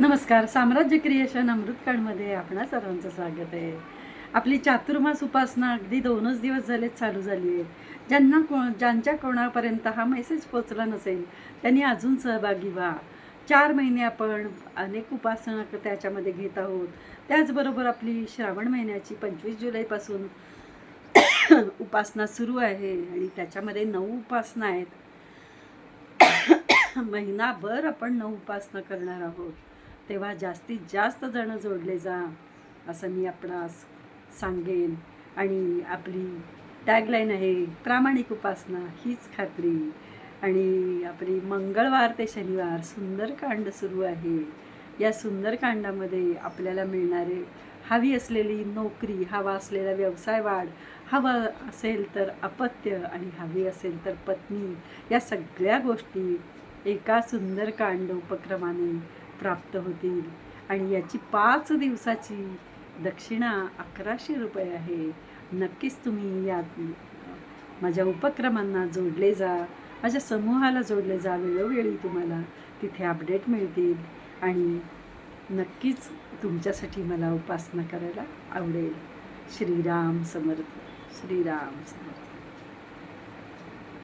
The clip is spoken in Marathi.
नमस्कार. साम्राज्य क्रिएशन अमृतकाळमध्ये आपणा सर्वांचं स्वागत आहे. आपली चातुर्मास उपासना अगदी दोनच दिवस झालेच चालू झाली आहे. ज्यांना को ज्यांच्या कोणापर्यंत हा मेसेज पोचला नसेल त्यांनी अजून सहभागी व्हा. चार महिने आपण अनेक उपासना त्याच्यामध्ये घेत आहोत. त्याचबरोबर आपली श्रावण महिन्याची पंचवीस जुलैपासून उपासना सुरू आहे आणि त्याच्यामध्ये नऊ उपासना आहेत. महिनाभर आपण नऊ उपासना करणार आहोत. तेव्हा जास्तीत जास्त जणं जोडले जा असं मी आपणास सांगेन. आणि आपली टॅगलाईन आहे प्रामाणिक उपासना हीच खात्री. आणि आपली मंगळवार ते शनिवार सुंदरकांड सुरू आहे. या सुंदरकांडामध्ये आपल्याला मिळणारे हवी असलेली नोकरी हवा असलेला व्यवसाय वाढ हवं असेल तर अपत्य आणि हवी असेल तर पत्नी या सगळ्या गोष्टी एका सुंदरकांड उपक्रमाने प्राप्त होतील. आणि याची पाच दिवसाची दक्षिणा अकराशे रुपये आहे. नक्कीच तुम्ही या माझ्या उपक्रमांना जोडले जा. माझ्या समूहाला जोडले जा. वेळोवेळी तुम्हाला तिथे अपडेट मिळतील. आणि नक्कीच तुमच्यासाठी मला उपासना करायला आवडेल. श्रीराम समर्थ. श्रीराम समर्थ.